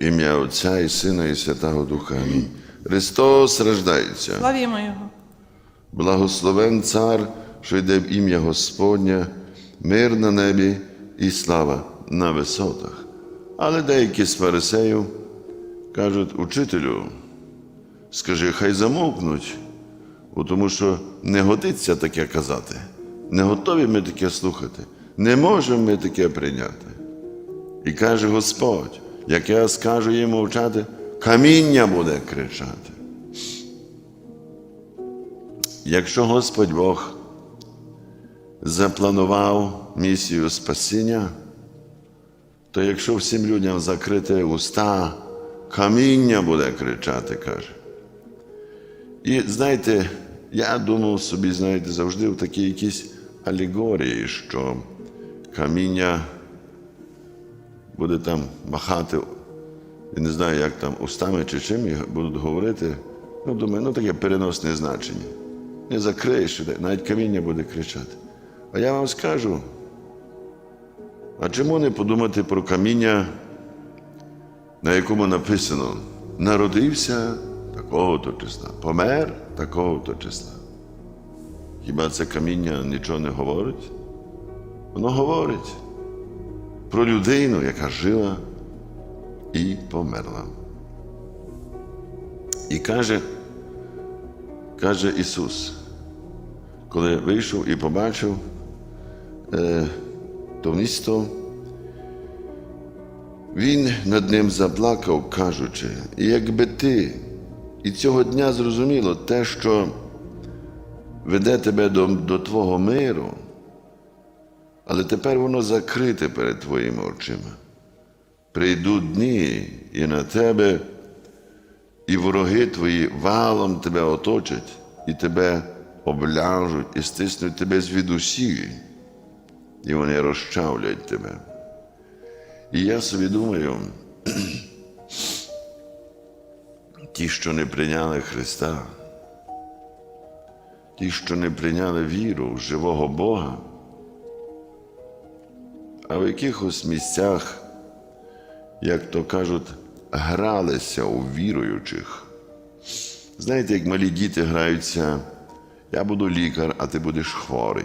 Ім'я Отця і Сина, і Святого Духа. Амінь. Христос рождається. Славімо Його. Благословен Цар, що йде в ім'я Господнє, мир на небі і слава на висотах. Але деякі з фарисеїв кажуть, учителю, скажи, хай замовкнуть, бо тому що не годиться таке казати. Не готові ми таке слухати. Не можемо ми таке прийняти. І каже Господь, як я скажу їм мовчати, каміння буде кричати. Якщо Господь Бог запланував місію спасіння, то якщо всім людям закрити уста, каміння буде кричати, каже. І знаєте, я думав собі, знаєте, завжди в такій якійсь алегорії, що каміння буде там махати, я не знаю, як там устами чи чим і будуть говорити. Ну, думаю, ну таке переносне значення. Не закриєш, навіть каміння буде кричати. А я вам скажу, а чому не подумати про каміння, на якому написано народився такого-то числа, помер такого-то числа? Хіба це каміння нічого не говорить? Воно говорить про людину, яка жила і померла. І каже, каже Ісус, коли вийшов і побачив е, то місто, Він над ним заплакав, кажучи, якби ти і цього дня зрозуміло те, що веде тебе до, до Твого миру, але тепер воно закрите перед твоїми очима. Прийдуть дні і на тебе, і вороги твої валом тебе оточать, і тебе обляжуть, і стиснуть тебе звідусі, і вони розчавлять тебе. І я собі думаю, ті, що не прийняли Христа, ті, що не прийняли віру в живого Бога, а в якихось місцях, як то кажуть, гралися у віруючих. Знаєте, як малі діти граються, я буду лікар, а ти будеш хворий.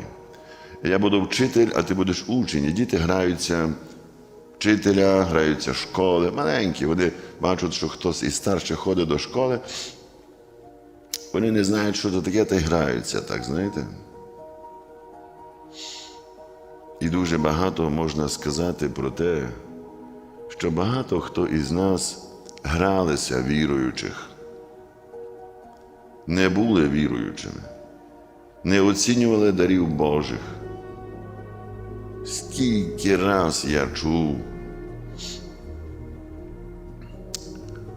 Я буду вчитель, а ти будеш учень. І діти граються вчителя, граються школи, маленькі. Вони бачать, що хтось із старших ходить до школи. Вони не знають, що це таке, та й граються, так, знаєте? І дуже багато можна сказати про те, що багато хто із нас гралися віруючих, не були віруючими, не оцінювали дарів Божих. Скільки раз я чув,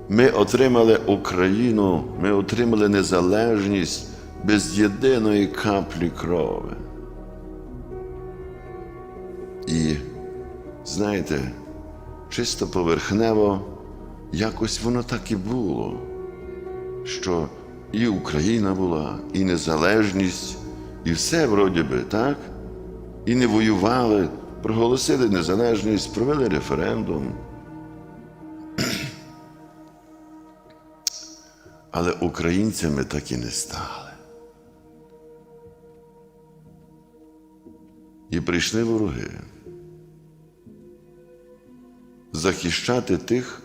ми отримали Україну, ми отримали незалежність без єдиної каплі крови. І знаєте, чисто поверхнево, якось воно так і було, що і Україна була, і незалежність, і все вроді би, так? І не воювали, проголосили незалежність, провели референдум. Але українцями так і не стали. І прийшли вороги захищати тих,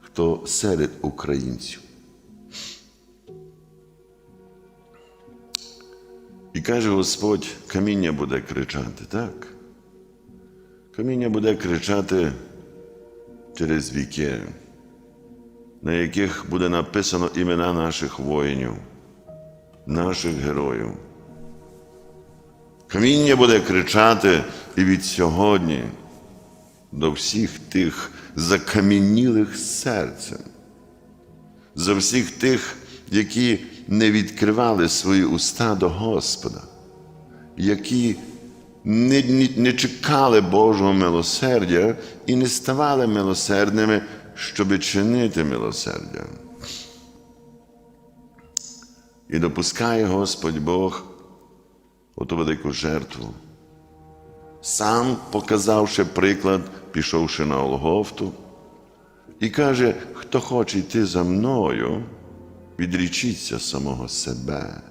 хто серед українців. І каже Господь, каміння буде кричати, так? Каміння буде кричати через віки, на яких буде написано імена наших воїнів, наших героїв. Каміння буде кричати і від сьогодні до всіх тих закам'янілих серцем, за всіх тих, які не відкривали свої уста до Господа, які не, не, не чекали Божого милосердя і не ставали милосердними, щоби чинити милосердя. І допускає Господь Бог оту велику жертву. Сам показавши приклад, пішовши на Олгофту, І каже, хто хоче йти за мною, відрічіться самого себе.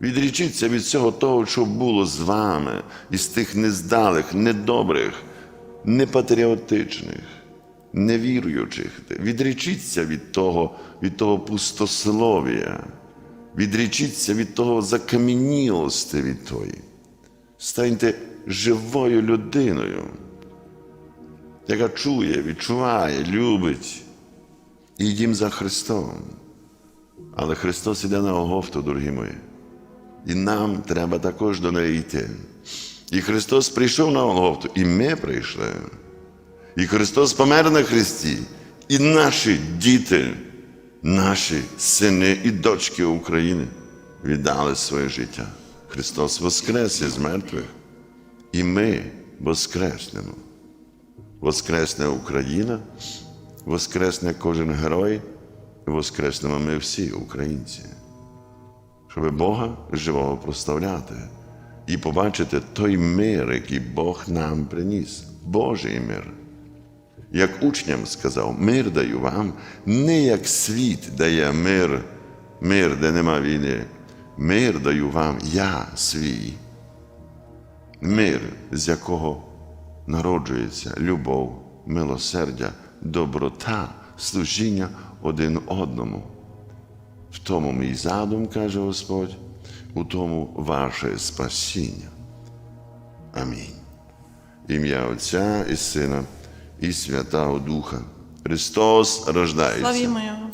Відрічіться від всього того, що було з вами, із тих нездалих, недобрих, непатріотичних, невіруючих. Відрічіться від того, від того пустослов'я, відрічіться від того закам'янілості від тої. Станьте живою людиною, яка чує, відчуває, любить. І йдім за Христом. Але Христос іде на Оговту, дорогі мої. І нам треба також до неї йти. І Христос прийшов на Голгофту, і ми прийшли. І Христос помер на Христі, і наші діти, наші сини і дочки України віддали своє життя. Христос воскрес із мертвих, і ми воскреснемо. Воскресне Україна, воскресне кожен герой, воскреснемо ми всі, українці щоб Бога живого проставляти і побачити той мир, який Бог нам приніс, Божий мир. Як учням сказав, мир даю вам, не як світ дає мир, мир, де нема війни. Мир даю вам я свій. Мир, з якого народжується любов, милосердя, доброта, служіння один одному. В тому мій задум, каже Господь, у тому ваше спасіння. Амінь. Ім'я Отця і Сина, і Святого Духа. Христос рождається. Славімо Його.